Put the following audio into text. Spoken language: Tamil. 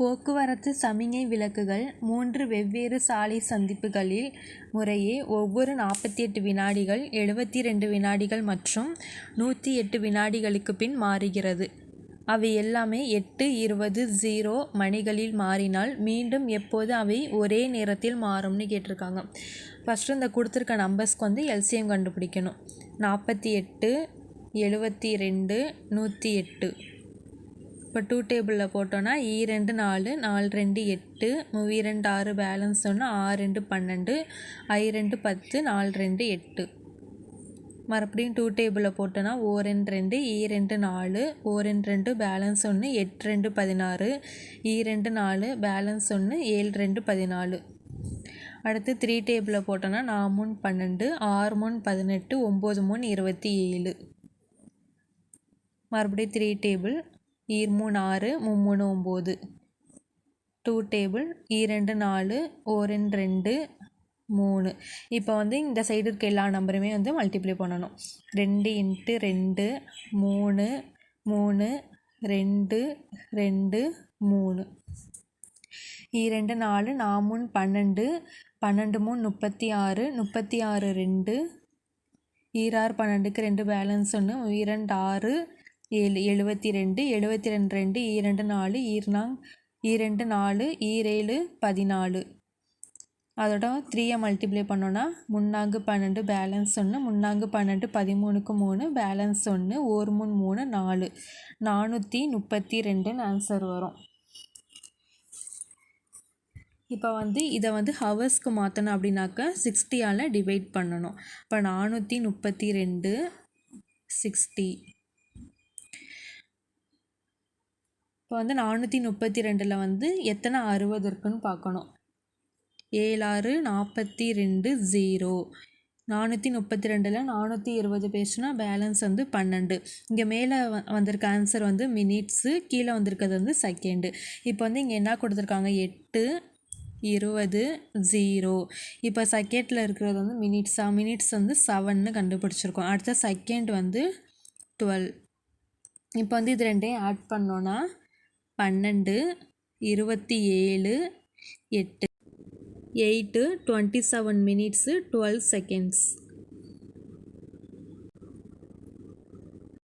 போக்குவரத்து சமிக்ஞை விளக்குகள் மூன்று வெவ்வேறு சாலை சந்திப்புகளில் முறையே ஒவ்வொரு நாற்பத்தி எட்டு வினாடிகள் எழுபத்தி ரெண்டு வினாடிகள் மற்றும் நூற்றி எட்டு வினாடிகளுக்கு பின் மாறுகிறது. அவை எல்லாமே எட்டு இருபது ஜீரோ மணிகளில் மாறினால் மீண்டும் எப்போது அவை ஒரே நேரத்தில் மாறும்னு கேட்டிருக்காங்க. ஃபஸ்ட்டு இந்த கொடுத்துருக்க நம்பர்ஸ்க்கு வந்து எல்சிஎம் கண்டுபிடிக்கணும் நாற்பத்தி எட்டு எழுபத்தி ரெண்டு நூற்றி எட்டு இப்போ டூ டேபிளில் போட்டோன்னா ஈ e ரெண்டு நாலு நாலு ரெண்டு எட்டு மூவி ரெண்டு ஆறு பேலன்ஸ் சொன்னால் ஆறு ரெண்டு பன்னெண்டு ஐ ரெண்டு பத்து நாலு ரெண்டு எட்டு. மறுபடியும் டூ டேபிளில் போட்டோன்னா ஓ ரெண்டு ரெண்டு ஈ ரெண்டு நாலு ஓ ரெண்டு ரெண்டு பேலன்ஸ் ஒன்று எட்டு ரெண்டு பதினாறு ஈ ரெண்டு நாலு பேலன்ஸ் ஒன்று ஏழு ரெண்டு பதினாலு. அடுத்து த்ரீ டேபிளில் போட்டோன்னா நான் மூணு பன்னெண்டு ஆறு மூணு பதினெட்டு ஒம்பது மூணு இருபத்தி ஏழு. மறுபடியும் த்ரீ டேபிள் ஈர் மூணு ஆறு மும்மூணு ஒம்பது. டூ டேபிள் இரண்டு நாலு ஓ ரெண்டு ரெண்டு மூணு. இப்போ வந்து இந்த சைடு இருக்க எல்லா நம்பருமே வந்து மல்டிப்ளை பண்ணணும். ரெண்டு இன்ட்டு ரெண்டு மூணு மூணு ரெண்டு ரெண்டு மூணு. இரண்டு நாலு நாமூணு பன்னெண்டு பன்னெண்டு மூணு முப்பத்தி ஆறு முப்பத்தி ஆறு ரெண்டு. ஈராறு பன்னெண்டுக்கு ரெண்டு பேலன்ஸ் ஒன்று இரண்டு ஆறு ஏழு எழுபத்தி ரெண்டு எழுபத்தி ரெண்டு ரெண்டு இரண்டு நாலு ஈர்னாங் இரண்டு நாலு ஈரேழு பதினாலு. அதோட த்ரீயை மல்டிப்ளை பண்ணோன்னா முன்னாங்கு பன்னெண்டு பேலன்ஸ் ஒன்று முன்னாங்கு பன்னெண்டு பதிமூணுக்கு மூணு பேலன்ஸ் ஒன்று ஒரு மூணு மூணு நாலு. நானூற்றி முப்பத்தி ரெண்டுன்னு ஆன்சர் வரும். இப்போ வந்து இதை வந்து ஹவர்ஸ்க்கு மாற்றணும் அப்படின்னாக்க சிக்ஸ்டியால் டிவைட் பண்ணணும். இப்போ நானூற்றி முப்பத்தி ரெண்டு சிக்ஸ்டி இப்போ வந்து நானூற்றி முப்பத்தி ரெண்டில் வந்து எத்தனை அறுபது இருக்குன்னு பார்க்கணும். ஏழாறு நாற்பத்தி ரெண்டு ஜீரோ. நானூற்றி முப்பத்தி ரெண்டில் நானூற்றி இருபது பேசுனா பேலன்ஸ் வந்து பன்னெண்டு. இங்கே மேலே வ வந்திருக்க ஆன்சர் வந்து மினிட்ஸு கீழே வந்திருக்கிறது வந்து செகண்டு. இப்போ வந்து இங்கே என்ன கொடுத்துருக்காங்க? எட்டு இருபது ஜீரோ. இப்போ செகண்டில் இருக்கிறது வந்து மினிட்ஸா? மினிட்ஸ் வந்து செவன்னு கண்டுபிடிச்சிருக்கோம். அடுத்த செகண்ட் வந்து டுவெல். இப்போ வந்து இது ரெண்டையும் ஆட் பண்ணோன்னா பன்னெண்டு இருபத்தி ஏழு எட்டு eight twenty seven minutes twelve seconds.